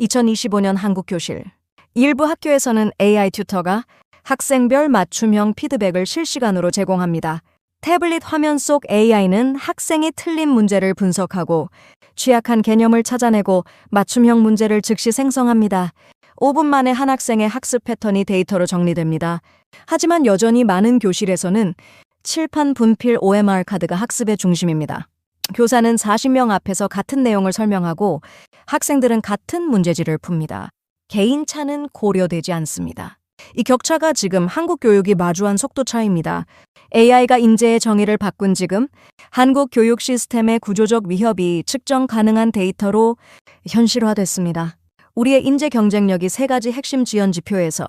2025년 한국교실. 일부 학교에서는 AI 튜터가 학생별 맞춤형 피드백을 실시간으로 제공합니다. 태블릿 화면 속 AI는 학생이 틀린 문제를 분석하고 취약한 개념을 찾아내고 맞춤형 문제를 즉시 생성합니다. 5분 만에 한 학생의 학습 패턴이 데이터로 정리됩니다. 하지만 여전히 많은 교실에서는 칠판 분필 OMR 카드가 학습의 중심입니다. 교사는 40명 앞에서 같은 내용을 설명하고 학생들은 같은 문제지를 풉니다. 개인차는 고려되지 않습니다. 이 격차가 지금 한국 교육이 마주한 속도 차이입니다. AI가 인재의 정의를 바꾼 지금 한국 교육 시스템의 구조적 위협이 측정 가능한 데이터로 현실화됐습니다. 우리의 인재 경쟁력이 세 가지 핵심 지연 지표에서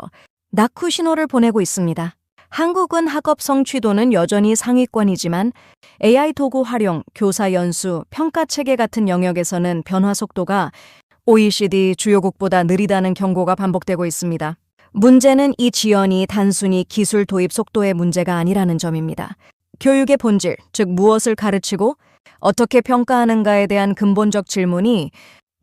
낙후 신호를 보내고 있습니다. 한국은 학업 성취도는 여전히 상위권이지만 AI 도구 활용, 교사 연수, 평가 체계 같은 영역에서는 변화 속도가 OECD 주요국보다 느리다는 경고가 반복되고 있습니다. 문제는 이 지연이 단순히 기술 도입 속도의 문제가 아니라는 점입니다. 교육의 본질, 즉 무엇을 가르치고 어떻게 평가하는가에 대한 근본적 질문이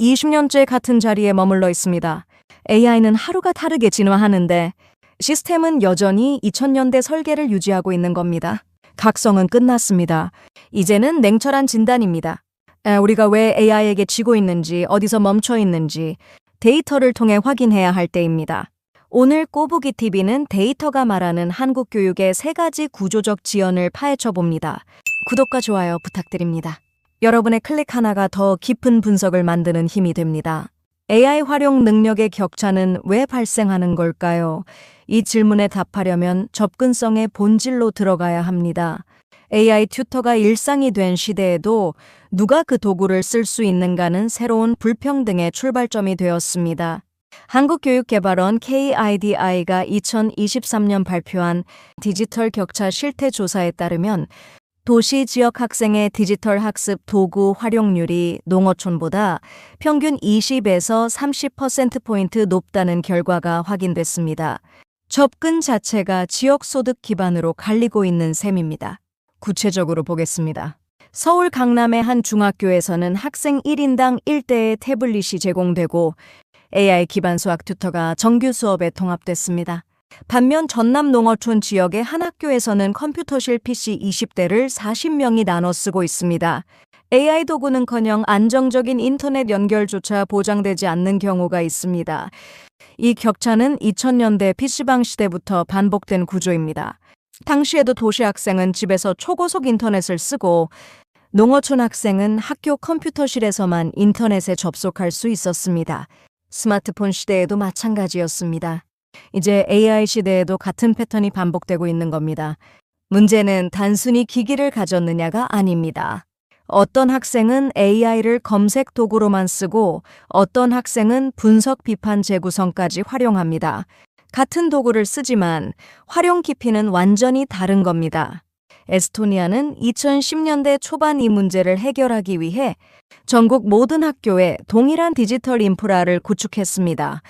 20년째 같은 자리에 머물러 있습니다. AI는 하루가 다르게 진화하는데 시스템은 여전히 2000년대 설계를 유지하고 있는 겁니다. 각성은 끝났습니다. 이제는 냉철한 진단입니다. 에, 우리가 왜 AI에게 지고 있는지, 어디서 멈춰 있는지 데이터를 통해 확인해야 할 때입니다. 오늘 꼬부기 TV는 데이터가 말하는 한국 교육의 세 가지 구조적 지연을 파헤쳐 봅니다. 구독과 좋아요 부탁드립니다. 여러분의 클릭 하나가 더 깊은 분석을 만드는 힘이 됩니다. AI 활용 능력의 격차는 왜 발생하는 걸까요? 이 질문에 답하려면 접근성의 본질로 들어가야 합니다. AI 튜터가 일상이 된 시대에도 누가 그 도구를 쓸 수 있는가는 새로운 불평등의 출발점이 되었습니다. 한국교육개발원 KIDI가 2023년 발표한 디지털 격차 실태 조사에 따르면 도시 지역 학생의 디지털 학습 도구 활용률이 농어촌보다 평균 20에서 30%포인트 높다는 결과가 확인됐습니다. 접근 자체가 지역 소득 기반으로 갈리고 있는 셈입니다. 구체적으로 보겠습니다. 서울 강남의 한 중학교에서는 학생 1인당 1대의 태블릿이 제공되고 AI 기반 수학 튜터가 정규 수업에 통합됐습니다. 반면 전남 농어촌 지역의 한 학교에서는 컴퓨터실 PC 20대를 40명이 나눠 쓰고 있습니다. AI 도구는커녕 안정적인 인터넷 연결조차 보장되지 않는 경우가 있습니다. 이 격차는 2000년대 PC방 시대부터 반복된 구조입니다. 당시에도 도시 학생은 집에서 초고속 인터넷을 쓰고 농어촌 학생은 학교 컴퓨터실에서만 인터넷에 접속할 수 있었습니다. 스마트폰 시대에도 마찬가지였습니다. 이제 AI 시대에도 같은 패턴이 반복되고 있는 겁니다. 문제는 단순히 기기를 가졌느냐가 아닙니다. 어떤 학생은 AI를 검색 도구로만 쓰고 어떤 학생은 분석 비판 재구성까지 활용합니다. 같은 도구를 쓰지만 활용 깊이는 완전히 다른 겁니다. 에스토니아는 2010년대 초반 이 문제를 해결하기 위해 전국 모든 학교에 동일한 디지털 인프라를 구축했습니다.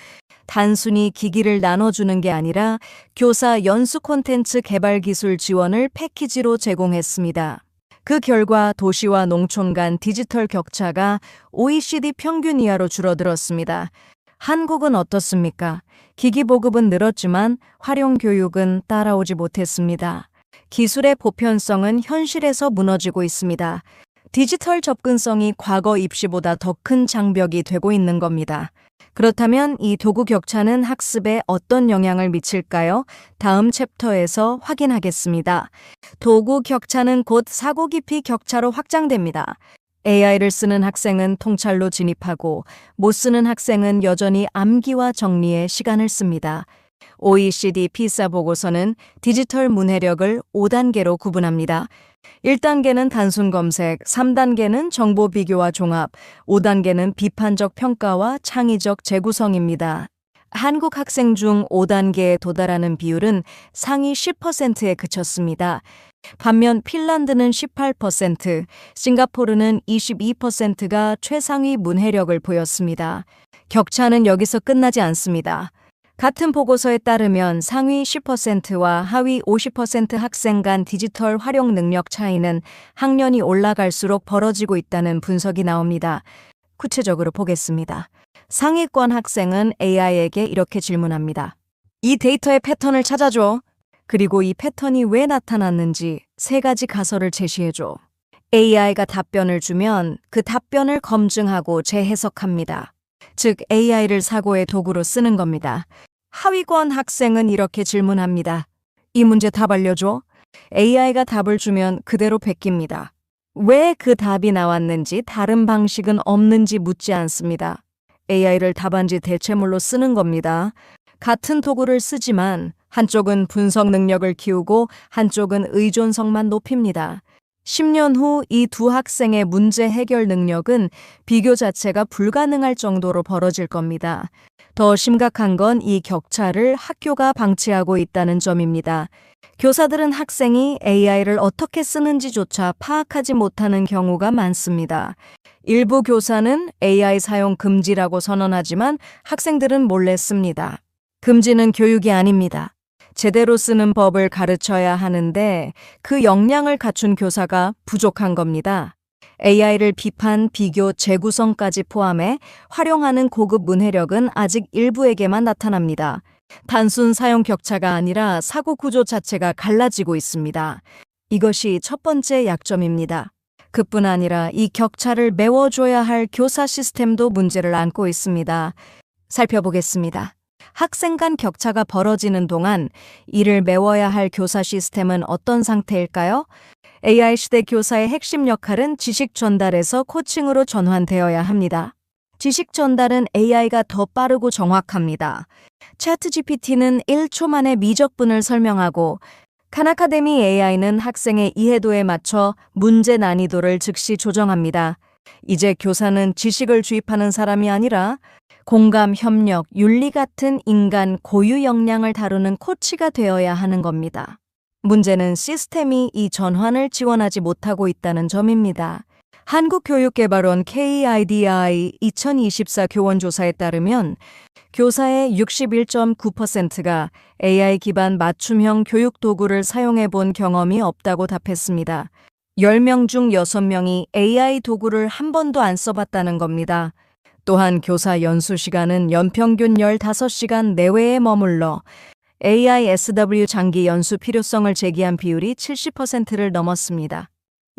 단순히 기기를 나눠주는 게 아니라 교사 연수 콘텐츠 개발 기술 지원을 패키지로 제공했습니다. 그 결과 도시와 농촌 간 디지털 격차가 OECD 평균 이하로 줄어들었습니다. 한국은 어떻습니까? 기기 보급은 늘었지만 활용 교육은 따라오지 못했습니다. 기술의 보편성은 현실에서 무너지고 있습니다. 디지털 접근성이 과거 입시보다 더 큰 장벽이 되고 있는 겁니다. 그렇다면 이 도구 격차는 학습에 어떤 영향을 미칠까요? 다음 챕터에서 확인하겠습니다. 도구 격차는 곧 사고 깊이 격차로 확장됩니다. AI를 쓰는 학생은 통찰로 진입하고 못 쓰는 학생은 여전히 암기와 정리에 시간을 씁니다. OECD 피사 보고서는 디지털 문해력을 5단계로 구분합니다. 1단계는 단순 검색, 3단계는 정보 비교와 종합, 5단계는 비판적 평가와 창의적 재구성입니다. 한국 학생 중 5단계에 도달하는 비율은 상위 10%에 그쳤습니다. 반면 핀란드는 18%, 싱가포르는 22%가 최상위 문해력을 보였습니다. 격차는 여기서 끝나지 않습니다. 같은 보고서에 따르면 상위 10%와 하위 50% 학생 간 디지털 활용 능력 차이는 학년이 올라갈수록 벌어지고 있다는 분석이 나옵니다. 구체적으로 보겠습니다. 상위권 학생은 AI에게 이렇게 질문합니다. 이 데이터의 패턴을 찾아줘. 그리고 이 패턴이 왜 나타났는지 세 가지 가설을 제시해줘. AI가 답변을 주면 그 답변을 검증하고 재해석합니다. 즉, AI를 사고의 도구로 쓰는 겁니다. 하위권 학생은 이렇게 질문합니다. 이 문제 답 알려줘. AI가 답을 주면 그대로 베낍니다. 왜 그 답이 나왔는지 다른 방식은 없는지 묻지 않습니다. AI를 답안지 대체물로 쓰는 겁니다. 같은 도구를 쓰지만 한쪽은 분석 능력을 키우고 한쪽은 의존성만 높입니다. 10년 후 이 두 학생의 문제 해결 능력은 비교 자체가 불가능할 정도로 벌어질 겁니다. 더 심각한 건 이 격차를 학교가 방치하고 있다는 점입니다. 교사들은 학생이 AI를 어떻게 쓰는지조차 파악하지 못하는 경우가 많습니다. 일부 교사는 AI 사용 금지라고 선언하지만 학생들은 몰래 씁니다. 금지는 교육이 아닙니다. 제대로 쓰는 법을 가르쳐야 하는데 그 역량을 갖춘 교사가 부족한 겁니다. AI를 비판, 비교, 재구성까지 포함해 활용하는 고급 문해력은 아직 일부에게만 나타납니다. 단순 사용 격차가 아니라 사고 구조 자체가 갈라지고 있습니다. 이것이 첫 번째 약점입니다. 그뿐 아니라 이 격차를 메워줘야 할 교사 시스템도 문제를 안고 있습니다. 살펴보겠습니다. 학생 간 격차가 벌어지는 동안 이를 메워야 할 교사 시스템은 어떤 상태일까요? AI 시대 교사의 핵심 역할은 지식 전달에서 코칭으로 전환되어야 합니다. 지식 전달은 AI가 더 빠르고 정확합니다. 차트 GPT는 1초 만에 미적분을 설명하고 칸아카데미 AI는 학생의 이해도에 맞춰 문제 난이도를 즉시 조정합니다. 이제 교사는 지식을 주입하는 사람이 아니라 공감, 협력, 윤리 같은 인간 고유 역량을 다루는 코치가 되어야 하는 겁니다. 문제는 시스템이 이 전환을 지원하지 못하고 있다는 점입니다. 한국교육개발원 KIDI 2024 교원조사에 따르면 교사의 61.9%가 AI 기반 맞춤형 교육 도구를 사용해 본 경험이 없다고 답했습니다. 10명 중 6명이 AI 도구를 한 번도 안 써봤다는 겁니다. 또한 교사 연수 시간은 연평균 15시간 내외에 머물러 AISW 장기 연수 필요성을 제기한 비율이 70%를 넘었습니다.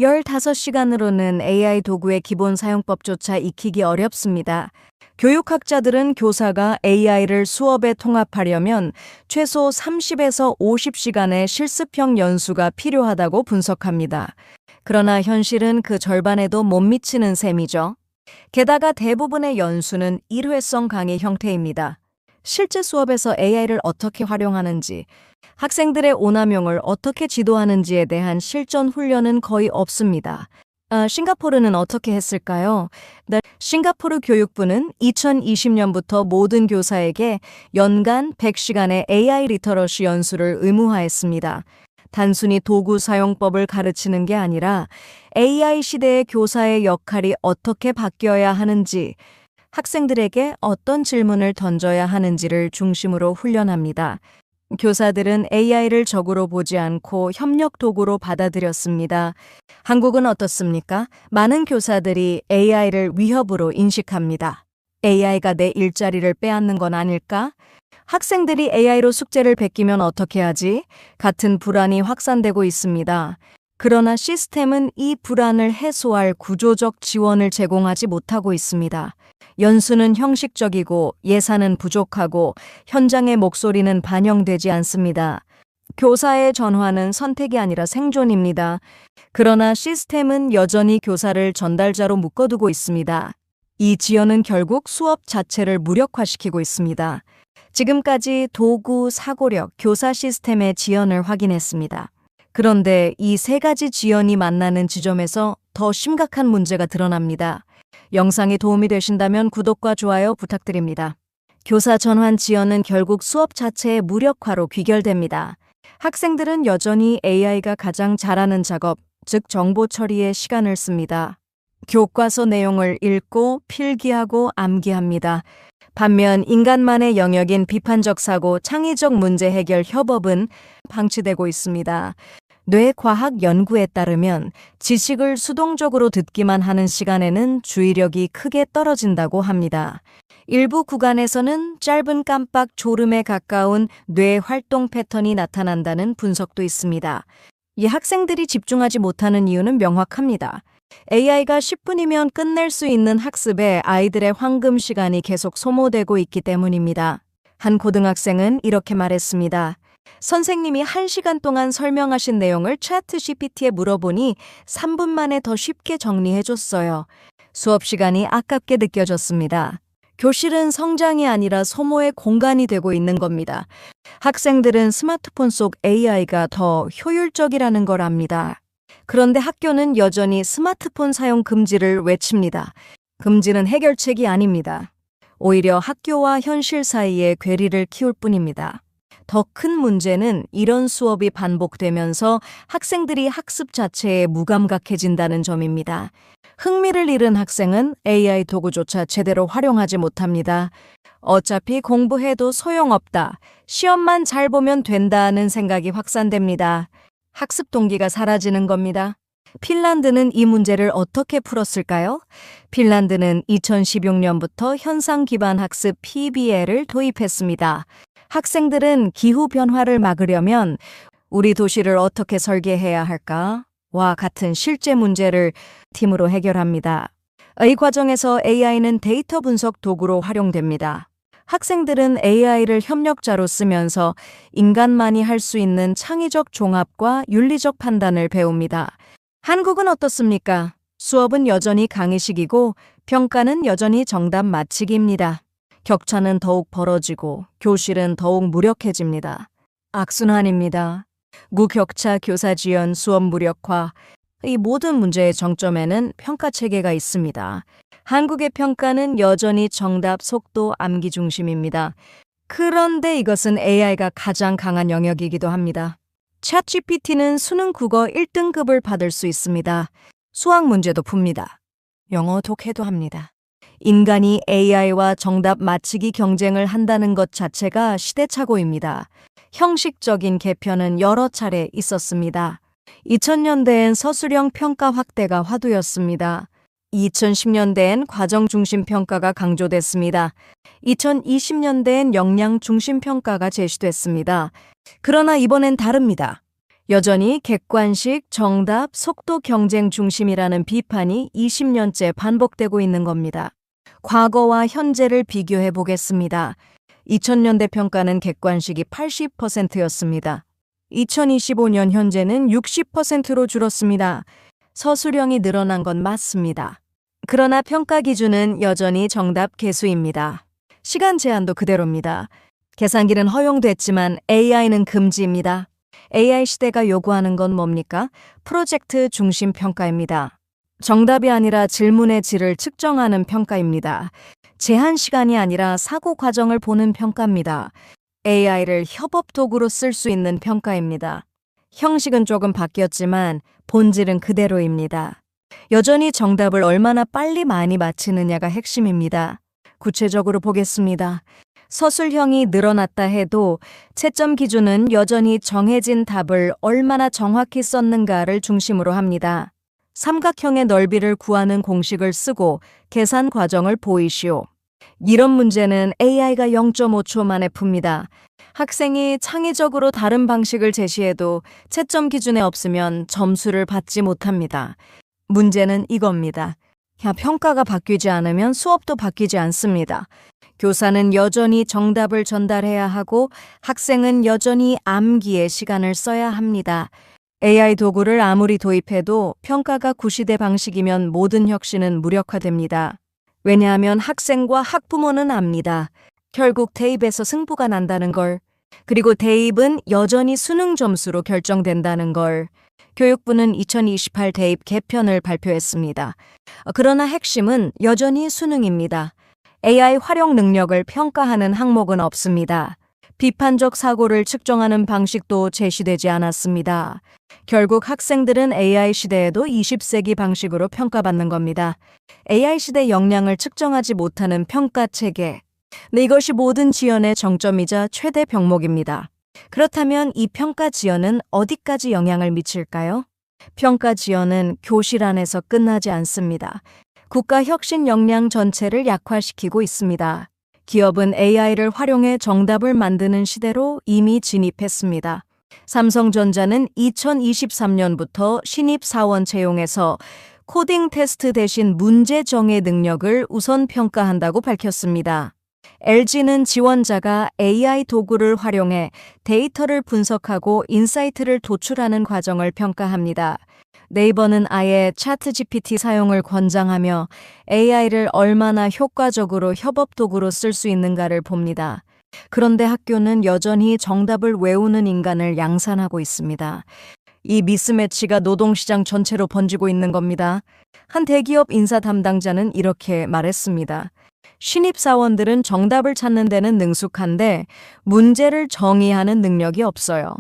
15시간으로는 AI 도구의 기본 사용법조차 익히기 어렵습니다. 교육학자들은 교사가 AI를 수업에 통합하려면 최소 30에서 50시간의 실습형 연수가 필요하다고 분석합니다. 그러나 현실은 그 절반에도 못 미치는 셈이죠. 게다가 대부분의 연수는 일회성 강의 형태입니다. 실제 수업에서 AI를 어떻게 활용하는지, 학생들의 오남용을 어떻게 지도하는지에 대한 실전 훈련은 거의 없습니다. 아, 싱가포르는 어떻게 했을까요? 네, 싱가포르 교육부는 2020년부터 모든 교사에게 연간 100시간의 AI 리터러시 연수를 의무화했습니다. 단순히 도구 사용법을 가르치는 게 아니라 AI 시대의 교사의 역할이 어떻게 바뀌어야 하는지, 학생들에게 어떤 질문을 던져야 하는지를 중심으로 훈련합니다. 교사들은 AI를 적으로 보지 않고 협력 도구로 받아들였습니다. 한국은 어떻습니까? 많은 교사들이 AI를 위협으로 인식합니다. AI가 내 일자리를 빼앗는 건 아닐까? 학생들이 AI로 숙제를 베끼면 어떻게 하지? 같은 불안이 확산되고 있습니다. 그러나 시스템은 이 불안을 해소할 구조적 지원을 제공하지 못하고 있습니다. 연수는 형식적이고 예산은 부족하고 현장의 목소리는 반영되지 않습니다. 교사의 전환은 선택이 아니라 생존입니다. 그러나 시스템은 여전히 교사를 전달자로 묶어두고 있습니다. 이 지연은 결국 수업 자체를 무력화시키고 있습니다. 지금까지 도구, 사고력, 교사 시스템의 지연을 확인했습니다. 그런데 이 세 가지 지연이 만나는 지점에서 더 심각한 문제가 드러납니다. 영상이 도움이 되신다면 구독과 좋아요 부탁드립니다. 교사 전환 지연은 결국 수업 자체의 무력화로 귀결됩니다. 학생들은 여전히 AI가 가장 잘하는 작업, 즉 정보 처리에 시간을 씁니다. 교과서 내용을 읽고 필기하고 암기합니다. 반면 인간만의 영역인 비판적 사고, 창의적 문제 해결 협업은 방치되고 있습니다. 뇌과학 연구에 따르면 지식을 수동적으로 듣기만 하는 시간에는 주의력이 크게 떨어진다고 합니다. 일부 구간에서는 짧은 깜빡 졸음에 가까운 뇌 활동 패턴이 나타난다는 분석도 있습니다. 이 학생들이 집중하지 못하는 이유는 명확합니다. AI가 10분이면 끝낼 수 있는 학습에 아이들의 황금 시간이 계속 소모되고 있기 때문입니다. 한 고등학생은 이렇게 말했습니다. 선생님이 1시간 동안 설명하신 내용을 차트 GPT에 물어보니 3분 만에 더 쉽게 정리해줬어요. 수업 시간이 아깝게 느껴졌습니다. 교실은 성장이 아니라 소모의 공간이 되고 있는 겁니다. 학생들은 스마트폰 속 AI가 더 효율적이라는 걸 압니다. 그런데 학교는 여전히 스마트폰 사용 금지를 외칩니다. 금지는 해결책이 아닙니다. 오히려 학교와 현실 사이에 괴리를 키울 뿐입니다. 더 큰 문제는 이런 수업이 반복되면서 학생들이 학습 자체에 무감각해진다는 점입니다. 흥미를 잃은 학생은 AI 도구조차 제대로 활용하지 못합니다. 어차피 공부해도 소용없다. 시험만 잘 보면 된다는 생각이 확산됩니다. 학습 동기가 사라지는 겁니다. 핀란드는 이 문제를 어떻게 풀었을까요? 핀란드는 2016년부터 현상 기반 학습 PBL을 도입했습니다. 학생들은 기후 변화를 막으려면 우리 도시를 어떻게 설계해야 할까? 와 같은 실제 문제를 팀으로 해결합니다. 이 과정에서 AI는 데이터 분석 도구로 활용됩니다. 학생들은 AI를 협력자로 쓰면서 인간만이 할 수 있는 창의적 종합과 윤리적 판단을 배웁니다. 한국은 어떻습니까? 수업은 여전히 강의식이고 평가는 여전히 정답 맞히기입니다. 격차는 더욱 벌어지고 교실은 더욱 무력해집니다. 악순환입니다. 무격차 교사 지연 수업 무력화 이 모든 문제의 정점에는 평가 체계가 있습니다. 한국의 평가는 여전히 정답, 속도, 암기 중심입니다. 그런데 이것은 AI가 가장 강한 영역이기도 합니다. 챗GPT는 수능 국어 1등급을 받을 수 있습니다. 수학 문제도 풉니다. 영어 독해도 합니다. 인간이 AI와 정답 맞히기 경쟁을 한다는 것 자체가 시대착오입니다. 형식적인 개편은 여러 차례 있었습니다. 2000년대엔 서술형 평가 확대가 화두였습니다. 2010년대엔 과정 중심 평가가 강조됐습니다. 2020년대엔 역량 중심 평가가 제시됐습니다. 그러나 이번엔 다릅니다. 여전히 객관식, 정답, 속도 경쟁 중심이라는 비판이 20년째 반복되고 있는 겁니다. 과거와 현재를 비교해 보겠습니다. 2000년대 평가는 객관식이 80%였습니다. 2025년 현재는 60%로 줄었습니다. 서술형이 늘어난 건 맞습니다. 그러나 평가 기준은 여전히 정답 개수입니다. 시간 제한도 그대로입니다. 계산기는 허용됐지만 AI는 금지입니다. AI 시대가 요구하는 건 뭡니까? 프로젝트 중심 평가입니다. 정답이 아니라 질문의 질을 측정하는 평가입니다. 제한 시간이 아니라 사고 과정을 보는 평가입니다. AI를 협업 도구로 쓸 수 있는 평가입니다. 형식은 조금 바뀌었지만 본질은 그대로입니다. 여전히 정답을 얼마나 빨리 많이 맞히느냐가 핵심입니다. 구체적으로 보겠습니다. 서술형이 늘어났다 해도 채점 기준은 여전히 정해진 답을 얼마나 정확히 썼는가를 중심으로 합니다. 삼각형의 넓이를 구하는 공식을 쓰고 계산 과정을 보이시오. 이런 문제는 AI가 0.5초 만에 풉니다. 학생이 창의적으로 다른 방식을 제시해도 채점 기준에 없으면 점수를 받지 못합니다. 문제는 이겁니다. 평가가 바뀌지 않으면 수업도 바뀌지 않습니다. 교사는 여전히 정답을 전달해야 하고 학생은 여전히 암기에 시간을 써야 합니다. AI 도구를 아무리 도입해도 평가가 구시대 방식이면 모든 혁신은 무력화됩니다. 왜냐하면 학생과 학부모는 압니다. 결국 대입에서 승부가 난다는 걸. 그리고 대입은 여전히 수능 점수로 결정된다는 걸. 교육부는 2028 대입 개편을 발표했습니다. 그러나 핵심은 여전히 수능입니다. AI 활용 능력을 평가하는 항목은 없습니다. 비판적 사고를 측정하는 방식도 제시되지 않았습니다. 결국 학생들은 AI 시대에도 20세기 방식으로 평가받는 겁니다. AI 시대 역량을 측정하지 못하는 평가 체계. 네, 이것이 모든 지연의 정점이자 최대 병목입니다. 그렇다면 이 평가 지연은 어디까지 영향을 미칠까요? 평가 지연은 교실 안에서 끝나지 않습니다. 국가 혁신 역량 전체를 약화시키고 있습니다. 기업은 AI를 활용해 정답을 만드는 시대로 이미 진입했습니다. 삼성전자는 2023년부터 신입 사원 채용에서 코딩 테스트 대신 문제 정의 능력을 우선 평가한다고 밝혔습니다. LG는 지원자가 AI 도구를 활용해 데이터를 분석하고 인사이트를 도출하는 과정을 평가합니다. 네이버는 아예 차트 GPT 사용을 권장하며 AI를 얼마나 효과적으로 협업 도구로 쓸 수 있는가를 봅니다. 그런데 학교는 여전히 정답을 외우는 인간을 양산하고 있습니다. 이 미스매치가 노동시장 전체로 번지고 있는 겁니다. 한 대기업 인사 담당자는 이렇게 말했습니다. 신입사원들은 정답을 찾는 데는 능숙한데 문제를 정의하는 능력이 없어요.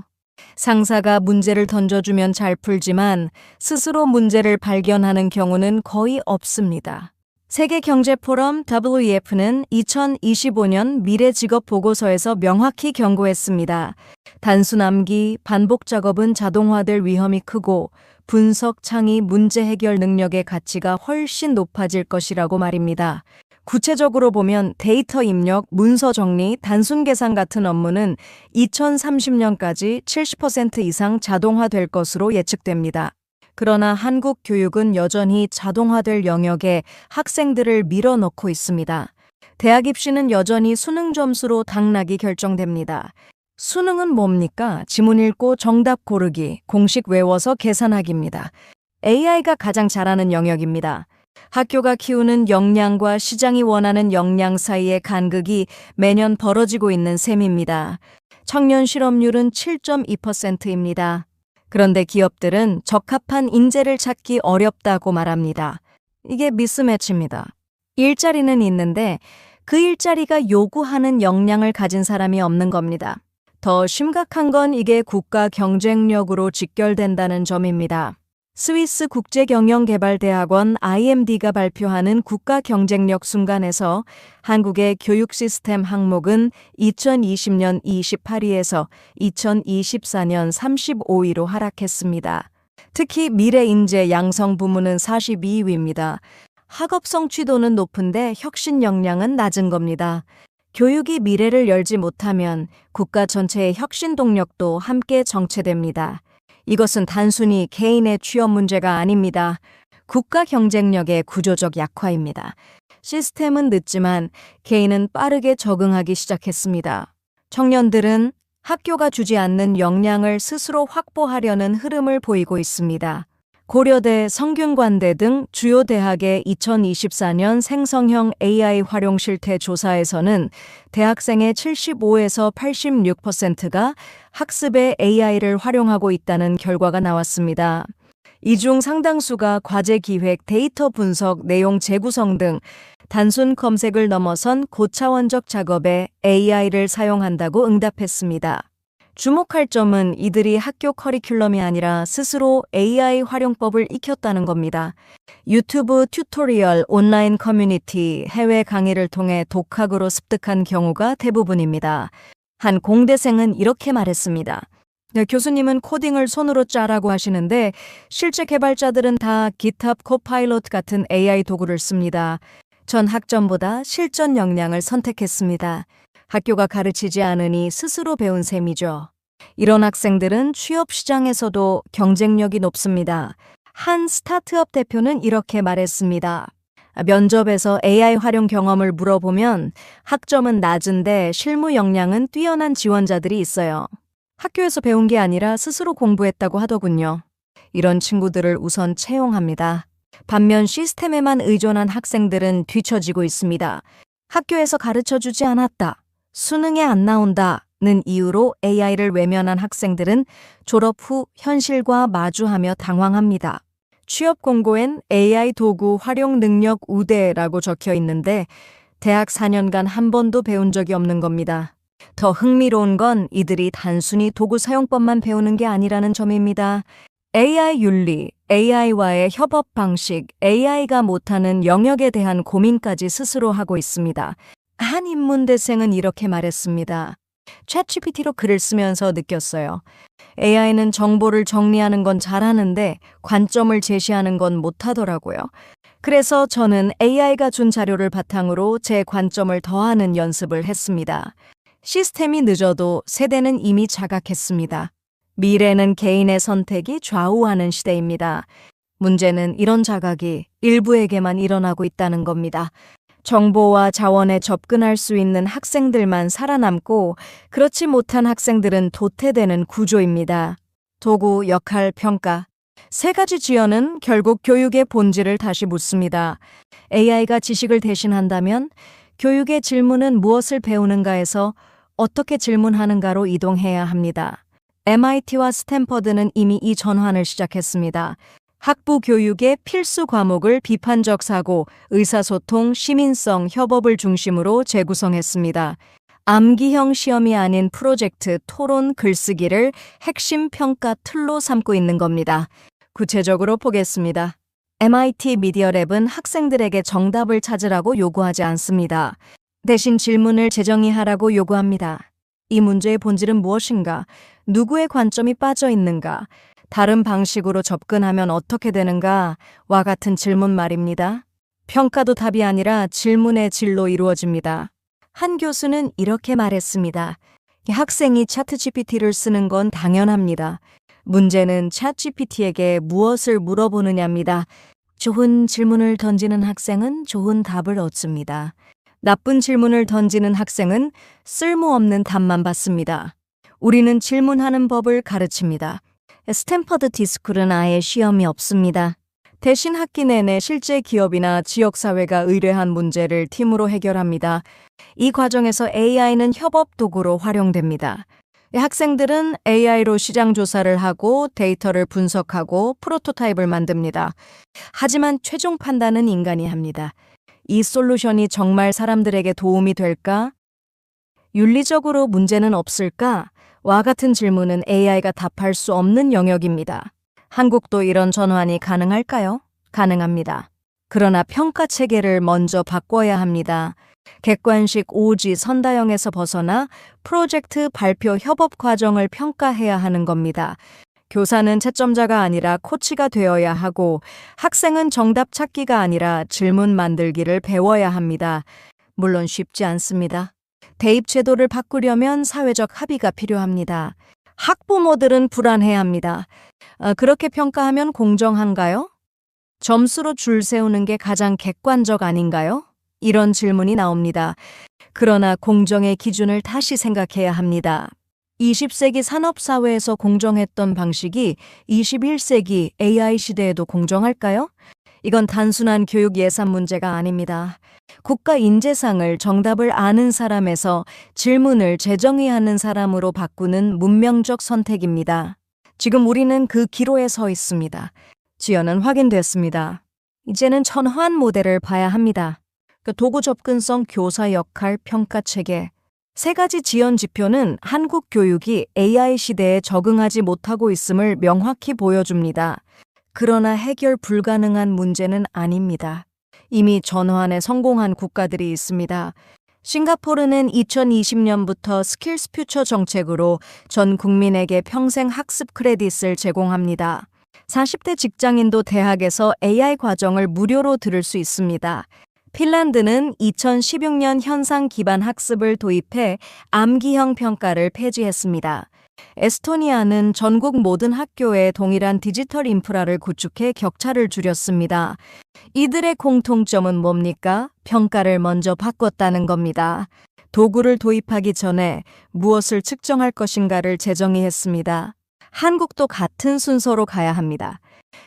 상사가 문제를 던져주면 잘 풀지만 스스로 문제를 발견하는 경우는 거의 없습니다. 세계경제포럼 WEF는 2025년 미래 직업 보고서에서 명확히 경고했습니다. 단순 암기, 반복 작업은 자동화될 위험이 크고 분석, 창의, 문제 해결 능력의 가치가 훨씬 높아질 것이라고 말입니다. 구체적으로 보면 데이터 입력, 문서 정리, 단순 계산 같은 업무는 2030년까지 70% 이상 자동화될 것으로 예측됩니다. 그러나 한국 교육은 여전히 자동화될 영역에 학생들을 밀어넣고 있습니다. 대학 입시는 여전히 수능 점수로 당락이 결정됩니다. 수능은 뭡니까? 지문 읽고 정답 고르기, 공식 외워서 계산하기입니다. AI가 가장 잘하는 영역입니다. 학교가 키우는 역량과 시장이 원하는 역량 사이의 간극이 매년 벌어지고 있는 셈입니다. 청년 실업률은 7.2%입니다. 그런데 기업들은 적합한 인재를 찾기 어렵다고 말합니다. 이게 미스매치입니다. 일자리는 있는데 그 일자리가 요구하는 역량을 가진 사람이 없는 겁니다. 더 심각한 건 이게 국가 경쟁력으로 직결된다는 점입니다. 스위스 국제경영개발대학원 IMD가 발표하는 국가 경쟁력 순간에서 한국의 교육 시스템 항목은 2020년 28위에서 2024년 35위로 하락했습니다. 특히 미래 인재 양성 부문은 42위입니다. 학업 성취도는 높은데 혁신 역량은 낮은 겁니다. 교육이 미래를 열지 못하면 국가 전체의 혁신 동력도 함께 정체됩니다. 이것은 단순히 개인의 취업 문제가 아닙니다. 국가 경쟁력의 구조적 약화입니다. 시스템은 늦지만 개인은 빠르게 적응하기 시작했습니다. 청년들은 학교가 주지 않는 역량을 스스로 확보하려는 흐름을 보이고 있습니다. 고려대, 성균관대 등 주요 대학의 2024년 생성형 AI 활용 실태 조사에서는 대학생의 75에서 86%가 학습에 AI를 활용하고 있다는 결과가 나왔습니다. 이 중 상당수가 과제 기획, 데이터 분석, 내용 재구성 등 단순 검색을 넘어선 고차원적 작업에 AI를 사용한다고 응답했습니다. 주목할 점은 이들이 학교 커리큘럼이 아니라 스스로 AI 활용법을 익혔다는 겁니다. 유튜브 튜토리얼, 온라인 커뮤니티, 해외 강의를 통해 독학으로 습득한 경우가 대부분입니다. 한 공대생은 이렇게 말했습니다. 네, 교수님은 코딩을 손으로 짜라고 하시는데 실제 개발자들은 다 GitHub 코파일럿 같은 AI 도구를 씁니다. 전 학점보다 실전 역량을 선택했습니다. 학교가 가르치지 않으니 스스로 배운 셈이죠. 이런 학생들은 취업 시장에서도 경쟁력이 높습니다. 한 스타트업 대표는 이렇게 말했습니다. 면접에서 AI 활용 경험을 물어보면 학점은 낮은데 실무 역량은 뛰어난 지원자들이 있어요. 학교에서 배운 게 아니라 스스로 공부했다고 하더군요. 이런 친구들을 우선 채용합니다. 반면 시스템에만 의존한 학생들은 뒤처지고 있습니다. 학교에서 가르쳐 주지 않았다. 수능에 안 나온다는 이유로 AI를 외면한 학생들은 졸업 후 현실과 마주하며 당황합니다. 취업 공고엔 AI 도구 활용 능력 우대라고 적혀 있는데 대학 4년간 한 번도 배운 적이 없는 겁니다. 더 흥미로운 건 이들이 단순히 도구 사용법만 배우는 게 아니라는 점입니다. AI 윤리, AI와의 협업 방식, AI가 못하는 영역에 대한 고민까지 스스로 하고 있습니다. 한 인문대생은 이렇게 말했습니다. 챗GPT로 글을 쓰면서 느꼈어요. AI는 정보를 정리하는 건 잘하는데 관점을 제시하는 건 못하더라고요. 그래서 저는 AI가 준 자료를 바탕으로 제 관점을 더하는 연습을 했습니다. 시스템이 늦어도 세대는 이미 자각했습니다. 미래는 개인의 선택이 좌우하는 시대입니다. 문제는 이런 자각이 일부에게만 일어나고 있다는 겁니다. 정보와 자원에 접근할 수 있는 학생들만 살아남고 그렇지 못한 학생들은 도태되는 구조입니다. 도구, 역할, 평가. 세 가지 지연은 결국 교육의 본질을 다시 묻습니다. AI가 지식을 대신한다면 교육의 질문은 무엇을 배우는가에서 어떻게 질문하는가로 이동해야 합니다. MIT와 스탠퍼드는 이미 이 전환을 시작했습니다. 학부 교육의 필수 과목을 비판적 사고, 의사소통, 시민성, 협업을 중심으로 재구성했습니다. 암기형 시험이 아닌 프로젝트, 토론, 글쓰기를 핵심 평가 틀로 삼고 있는 겁니다. 구체적으로 보겠습니다. MIT 미디어랩은 학생들에게 정답을 찾으라고 요구하지 않습니다. 대신 질문을 재정의하라고 요구합니다. 이 문제의 본질은 무엇인가? 누구의 관점이 빠져 있는가? 다른 방식으로 접근하면 어떻게 되는가? 와 같은 질문 말입니다. 평가도 답이 아니라 질문의 질로 이루어집니다. 한 교수는 이렇게 말했습니다. 학생이 차트 GPT를 쓰는 건 당연합니다. 문제는 차 GPT에게 무엇을 물어보느냐입니다. 좋은 질문을 던지는 학생은 좋은 답을 얻습니다. 나쁜 질문을 던지는 학생은 쓸모없는 답만 받습니다. 우리는 질문하는 법을 가르칩니다. 스탠퍼드 디스쿨은 아예 시험이 없습니다. 대신 학기 내내 실제 기업이나 지역사회가 의뢰한 문제를 팀으로 해결합니다. 이 과정에서 AI는 협업 도구로 활용됩니다. 학생들은 AI로 시장 조사를 하고 데이터를 분석하고 프로토타입을 만듭니다. 하지만 최종 판단은 인간이 합니다. 이 솔루션이 정말 사람들에게 도움이 될까? 윤리적으로 문제는 없을까? 와 같은 질문은 AI가 답할 수 없는 영역입니다. 한국도 이런 전환이 가능할까요? 가능합니다. 그러나 평가 체계를 먼저 바꿔야 합니다. 객관식 오지 선다형에서 벗어나 프로젝트 발표 협업 과정을 평가해야 하는 겁니다. 교사는 채점자가 아니라 코치가 되어야 하고 학생은 정답 찾기가 아니라 질문 만들기를 배워야 합니다. 물론 쉽지 않습니다. 대입 제도를 바꾸려면 사회적 합의가 필요합니다. 학부모들은 불안해합니다. 어, 그렇게 평가하면 공정한가요? 점수로 줄 세우는 게 가장 객관적 아닌가요? 이런 질문이 나옵니다. 그러나 공정의 기준을 다시 생각해야 합니다. 20세기 산업사회에서 공정했던 방식이 21세기 AI 시대에도 공정할까요? 이건 단순한 교육 예산 문제가 아닙니다. 국가 인재상을 정답을 아는 사람에서 질문을 재정의하는 사람으로 바꾸는 문명적 선택입니다. 지금 우리는 그 기로에 서 있습니다. 지연은 확인됐습니다. 이제는 천환 모델을 봐야 합니다. 그 도구 접근성 교사 역할 평가 체계. 세 가지 지연 지표는 한국 교육이 AI 시대에 적응하지 못하고 있음을 명확히 보여줍니다. 그러나 해결 불가능한 문제는 아닙니다. 이미 전환에 성공한 국가들이 있습니다. 싱가포르는 2020년부터 스킬스 퓨처 정책으로 전 국민에게 평생 학습 크레딧을 제공합니다. 40대 직장인도 대학에서 AI 과정을 무료로 들을 수 있습니다. 핀란드는 2016년 현상 기반 학습을 도입해 암기형 평가를 폐지했습니다. 에스토니아는 전국 모든 학교에 동일한 디지털 인프라를 구축해 격차를 줄였습니다. 이들의 공통점은 뭡니까? 평가를 먼저 바꿨다는 겁니다. 도구를 도입하기 전에 무엇을 측정할 것인가를 재정의했습니다. 한국도 같은 순서로 가야 합니다.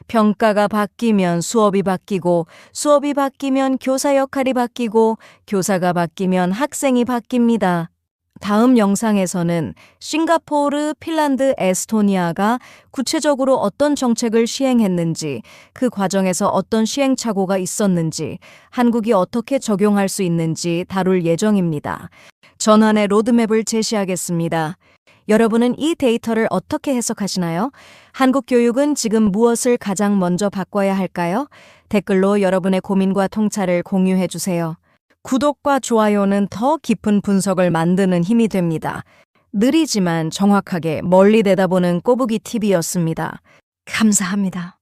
평가가 바뀌면 수업이 바뀌고 수업이 바뀌면 교사 역할이 바뀌고 교사가 바뀌면 학생이 바뀝니다. 다음 영상에서는 싱가포르, 핀란드, 에스토니아가 구체적으로 어떤 정책을 시행했는지, 그 과정에서 어떤 시행착오가 있었는지, 한국이 어떻게 적용할 수 있는지 다룰 예정입니다. 전환의 로드맵을 제시하겠습니다. 여러분은 이 데이터를 어떻게 해석하시나요? 한국 교육은 지금 무엇을 가장 먼저 바꿔야 할까요? 댓글로 여러분의 고민과 통찰을 공유해 주세요. 구독과 좋아요는 더 깊은 분석을 만드는 힘이 됩니다. 느리지만 정확하게 멀리 내다보는 꼬부기 TV였습니다. 감사합니다.